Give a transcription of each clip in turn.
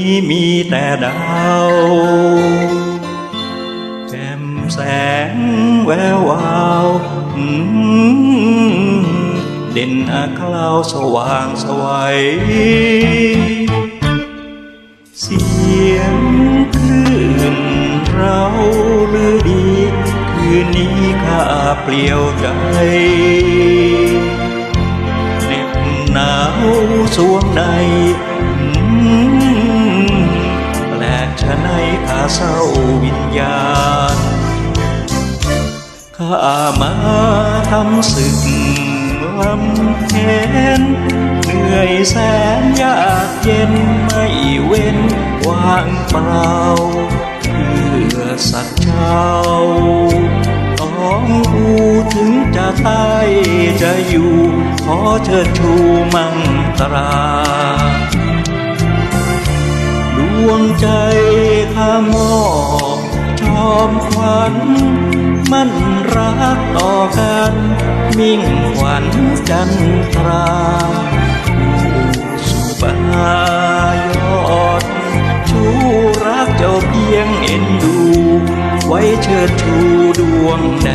นี้มีแต่ดาวแจ่มแสงแวววาวเด่นอาคลาวสว่างสวัยเสียงคลื่นเราลือดี คืนนี้ข้าเปลี่ยวใจเหน็บหนาวสวงใน เศร้าวิญญาณข้ามาทำศึกลำเค็นเหนื่อยแสนยากเย็นไม่เว้นว่างเปล่าเพื่อสัตว์เจ้าต้องกูถึงจะตายจะอยู่ ขอเชิดชูมังตรา วงใจข้ามอบชอมขวัญ มันรักต่อกัน มิ่งขวัญจันทราผู้สุบายอด ชูรักเจ้าเพียงเอ็นดู ไว้เชิดชูดวงแด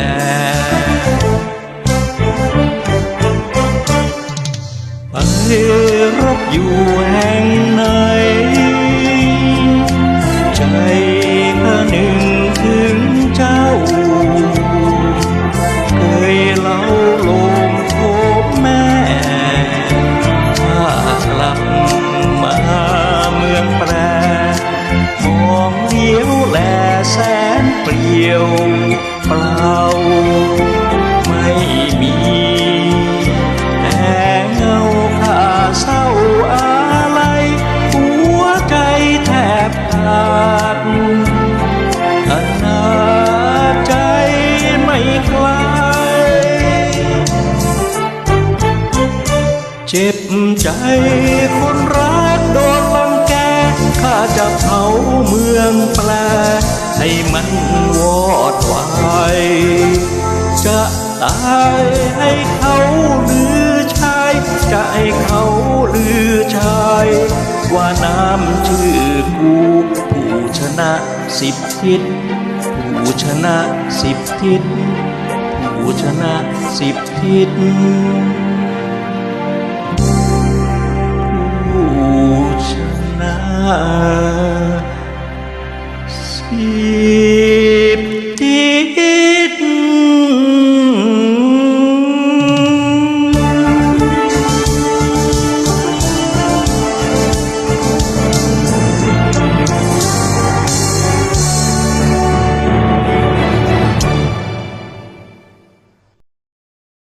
ไปรบอยู่แห่งไหน จ็บใจคนรักโดนลังแกข้าจะเผาเมืองแปล ให้มันวอดวายจะตายให้เขาลือชาย จะให้เขาลือชาย ว่าน้ำชื่อกูผู้ชนะสิบทิศผู้ชนะสิบทิศผู้ชนะสิบทิศ หีบที่